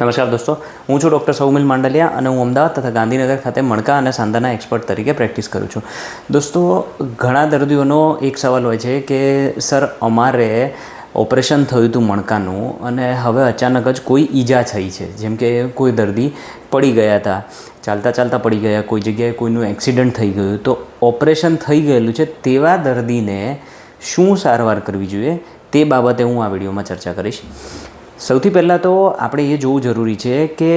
નમસ્કાર દોસ્તો. હું છું ડૉક્ટર સૌમિલ માંડલિયા અને હું અમદાવાદ તથા ગાંધીનગર ખાતે મણકા અને સાંધાના એક્સપર્ટ તરીકે પ્રેક્ટિસ કરું છું. દોસ્તો, ઘણા દર્દીઓનો એક સવાલ હોય છે કે, સર, અમારે ઓપરેશન થયું હતું મણકાનું અને હવે અચાનક જ કોઈ ઈજા થઈ છે. જેમ કે કોઈ દર્દી પડી ગયા હતા, ચાલતા ચાલતા પડી ગયા, કોઈ જગ્યાએ કોઈનું એક્સિડન્ટ થઈ ગયું. તો ઓપરેશન થઈ ગયેલું છે તેવા દર્દીને શું સારવાર કરવી જોઈએ તે બાબતે હું આ વિડીયોમાં ચર્ચા કરીશ. સૌથી પહેલાં તો આપણે એ જોવું જરૂરી છે કે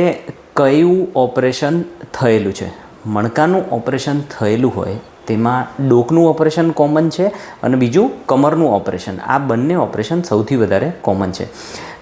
કયું ઓપરેશન થયેલું છે. મણકાનું ઓપરેશન થયેલું હોય, તેમાં ડોકનું ઓપરેશન કોમન છે અને બીજું કમરનું ઓપરેશન. આ બંને ઓપરેશન સૌથી વધારે કોમન છે.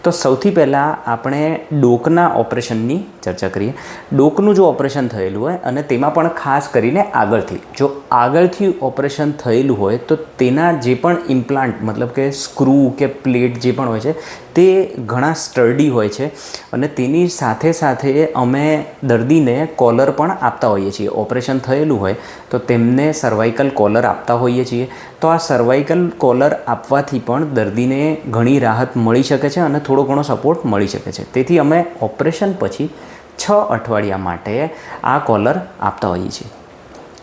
તો સૌથી પહેલાં આપણે ડોકના ઓપરેશનની ચર્ચા કરીએ. ડોકનું જો ઓપરેશન થયેલું હોય અને તેમાં પણ ખાસ કરીને આગળથી, જો આગળથી ઓપરેશન થયેલું હોય તો તેના જે પણ ઇમ્પ્લાન્ટ, મતલબ કે સ્ક્રૂ કે પ્લેટ જે પણ હોય છે તે ઘણા સ્ટર્ડી હોય છે અને તેની સાથે સાથે અમે દર્દીને કોલર પણ આપતા હોઈએ છીએ. ઓપરેશન થયેલું હોય તો તેમને સર્વાઇકલ કોલર આપતા હોઈએ છીએ. તો આ સર્વાઇકલ કોલર આપવાથી પણ દર્દીને ઘણી રાહત મળી શકે છે અને થોડો ઘણો સપોર્ટ મળી શકે છે. તેથી અમે ઓપરેશન પછી છ અઠવાડિયા માટે આ કોલર આપતા હોઈએ છીએ.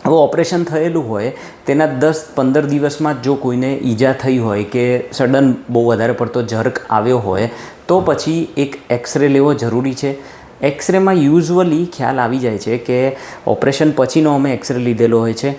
હવે ઓપરેશન થયેલું હોય, તેના દસ પંદર દિવસમાં જો કોઈને ઈજા થઈ હોય કે સડન બહુ વધારે પડતો જર્ક આવ્યો હોય, તો પછી એક એક્સરે લેવો જરૂરી છે. એક્સરેમાં યુઝવલી ખ્યાલ આવી જાય છે કે ઓપરેશન પછીનો અમે એક્સરે લીધેલો હોય છે.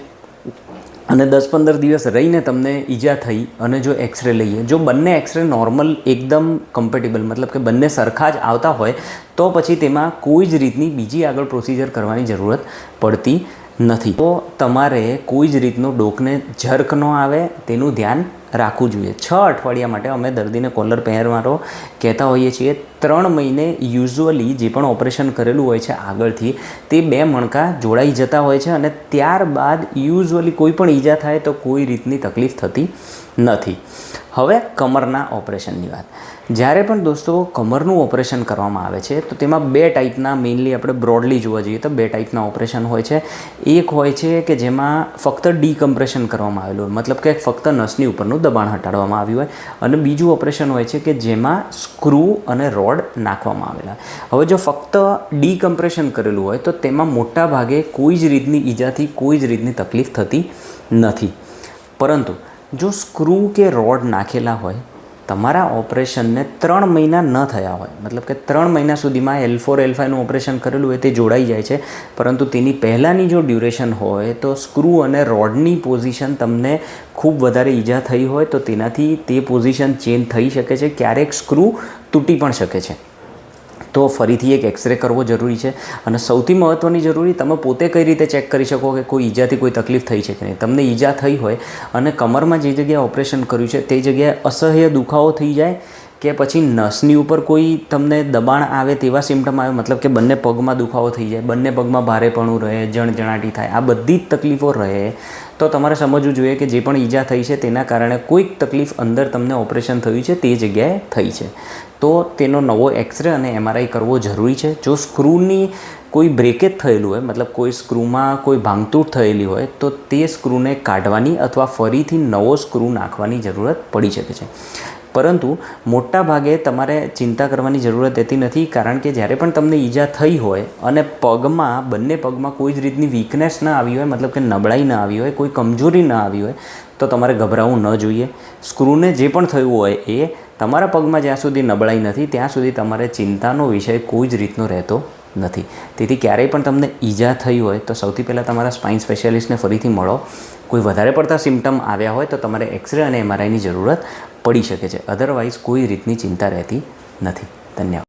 અને દસ પંદર દિવસ રહીને તમને ઈજા થઈ અને જો એક્સરે લઈએ, જો બંને એક્સરે નોર્મલ એકદમ કમ્પેટેબલ મતલબ કે બંને સરખા જ આવતા હોય, તો પછી તેમાં કોઈ જ રીતની બીજી આગળ પ્રોસિજર કરવાની જરૂરત પડતી નથી. તો તમારે કોઈ જ રીતનું ડોકને ઝરક ન આવે તેનું ધ્યાન રાખવું જોઈએ. છ અઠવાડિયા માટે અમે દર્દીને કોલર પહેરવાનો કહેતા હોઈએ છીએ. ત્રણ મહિને યુઝ્યુઅલી જે પણ ઓપરેશન કરેલું હોય છે આગળથી, તે બે મણકા જોડાઈ જતા હોય છે અને ત્યારબાદ યુઝ્યુઅલી કોઈ પણ ઈજા થાય તો કોઈ રીતની તકલીફ થતી નથી. હવે કમરના ઓપરેશનની વાત. જ્યારે પણ દોસ્તો કમરનું ઓપરેશન કરવામાં આવે છે, તો તેમાં બે ટાઈપના મેઇનલી આપણે બ્રોડલી જોવા જઈએ તો બે ટાઈપના ઓપરેશન હોય છે. એક હોય છે કે જેમાં ફક્ત ડીકમ્પ્રેશન કરવામાં આવેલું હોય. મતલબ કે ફક્ત નસની ઉપરનું દબાણ હટાડવામાં આવ્યું હોય. અને બીજું ઓપરેશન હોય છે કે જેમાં સ્ક્રૂ અને રોડ નાખવામાં આવેલા. હવે જો ફક્ત ડીકમ્પ્રેશન કરેલું હોય, તો તેમાં મોટા ભાગે કોઈ જ રીતની ઈજાથી, કોઈ જ રીતની તકલીફ થતી નથી. પરંતુ જો સ્ક્રૂ કે રોડ નાખેલા હોય તમારા ઓપરેશનને ત્રણ મહિના ન થયા હોય. મતલબ કે ત્રણ મહિના સુધીમાં એલ ફોર એલ ફાઈવનું ઓપરેશન કરેલું હોય તે જોડાઈ જાય છે. પરંતુ તેની પહેલાંની જો ડ્યુરેશન હોય તો સ્ક્રૂ અને રોડની પોઝિશન તમને ખૂબ વધારે ઈજા થઈ હોય તો તેનાથી તે પોઝિશન ચેન્જ થઈ શકે છે. ક્યારેક સ્ક્રૂ તૂટી પણ શકે છે. તો ફરીથી એક એક્સરે કરવો જરૂરી છે. અને સૌથી મહત્ત્વની જરૂરી, તમે પોતે કઈ રીતે ચેક કરી શકો કે કોઈ ઈજાથી કોઈ તકલીફ થઈ છે કે નહીં? તમને ઈજા થઈ હોય અને કમરમાં જે જગ્યાએ ઓપરેશન કર્યું છે, તે જગ્યાએ અસહ્ય દુખાવો થઈ જાય કે પછી નસની ઉપર કોઈ તમને દબાણ આવે તેવા સિમ્ટમ આવે? મતલબ કે બંને પગમાં દુખાવો થઈ જાય, બંને પગમાં ભારેપણું રહે, જણજણાટી થાય, આ બધી જ તકલીફો રહે, તો તમારે સમજવું જોઈએ કે જે પણ ઈજા થઈ છે તેના કારણે કોઈક તકલીફ અંદર તમને ઓપરેશન થયું છે, તે જગ્યાએ થઈ છે. તો તેનો નવો એક્સરે અને એમઆરઆઈ કરવો જરૂરી છે. જો સ્ક્રૂની કોઈ બ્રેકેજ થયેલું હોય, મતલબ કોઈ સ્ક્રૂમાં કોઈ ભાંગતૂટ થયેલી હોય, તો તે સ્ક્રૂને કાઢવાની અથવા ફરીથી નવો સ્ક્રૂ નાખવાની જરૂરત પડી શકે છે. પરંતુ મોટા ભાગે તમારે ચિંતા કરવાની જરૂરત રહેતી નથી, કારણ કે જ્યારે પણ તમને ઈજા થઈ હોય અને પગમાં, બંને પગમાં કોઈ જ રીતની વીકનેસ ન આવી હોય, મતલબ કે નબળાઈ ન આવી હોય, કોઈ કમજોરી ન આવી હોય, તો તમારે ગભરાવું ન જોઈએ. સ્ક્રૂને જે પણ થયું હોય એ તમારા પગમાં જ્યાં સુધી નબળાઈ નથી, ત્યાં સુધી તમારે ચિંતાનો વિષય કોઈ જ રીતનો રહેતો નથી. તેથી ક્યારેય પણ તમને ઈજા થઈ હોય, તો સૌથી પહેલાં તમારા સ્પાઇન સ્પેશિયાલિસ્ટને ફરીથી મળો. કોઈ વધારે પડતા સિમ્ટમ આવ્યા હોય, તો તમારે એક્સરે અને એમઆરઆઈની જરૂરત પડી શકે છે. અધરવાઇઝ કોઈ રીતની ચિંતા રહેતી નથી. ધન્યવાદ.